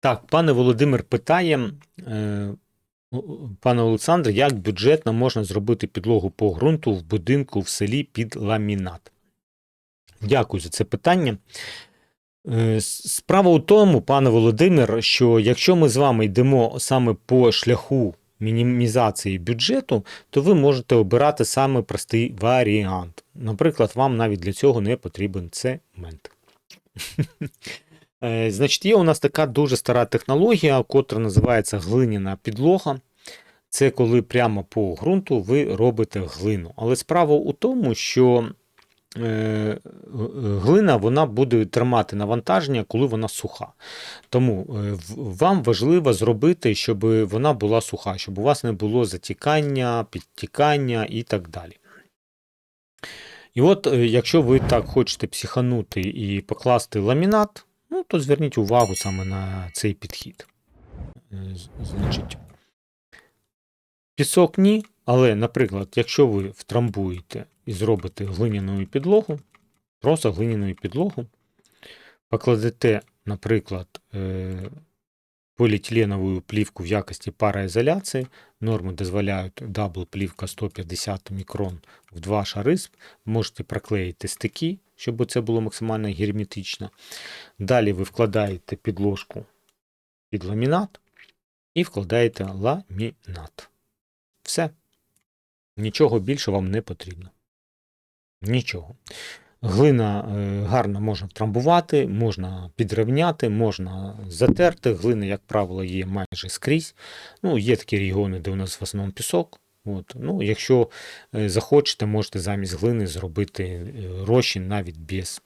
Так, пане Володимир питає, е, пане Олександр, як бюджетно можна зробити підлогу по ґрунту в будинку в селі під ламінат? Дякую за це питання. Е, Справа у тому, пане Володимир, що якщо ми з вами йдемо саме по шляху мінімізації бюджету, то ви можете обирати саме простий варіант. Наприклад, вам навіть для цього не потрібен цемент. Е, Значить, є у нас така дуже стара технологія, котра називається глиняна підлога. Це коли прямо по ґрунту ви робите глину. Але справа у тому, що е, глина вона буде тримати навантаження, коли вона суха. Тому е, вам важливо зробити, щоб вона була суха, щоб у вас не було затікання, підтікання і так далі. І от, якщо ви так хочете психанути і покласти ламінат, ну, то зверніть увагу саме на цей підхід. Е, Значить, пісок ні, але, наприклад, якщо ви втрамбуєте і зробите глиняну підлогу, просто глиняну підлогу, покладете, наприклад, е, поліетиленову плівку в якості параізоляції, норми дозволяють дабл плівка 150 мікрон в два шари, можете проклеїти стики, щоб це було максимально герметично. Далі ви вкладаєте підложку під ламінат і вкладаєте ламінат. Все. Нічого більше вам не потрібно. Нічого. Глина е, гарно можна втрамбувати, можна підрівняти, можна затерти. Глина, як правило, є майже скрізь. Ну, є такі регіони, де у нас в основному пісок. От. Ну, якщо е, захочете, можете замість глини зробити е, розчин навіть без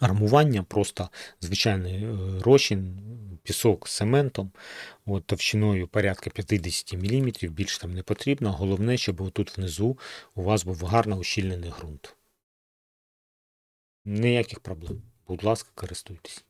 армування, просто звичайний розчин, пісок з цементом, от, товщиною порядка 50 мм, більше там не потрібно. Головне, щоб тут внизу у вас був гарно ущільнений ґрунт. Ніяких проблем. Будь ласка, користуйтесь.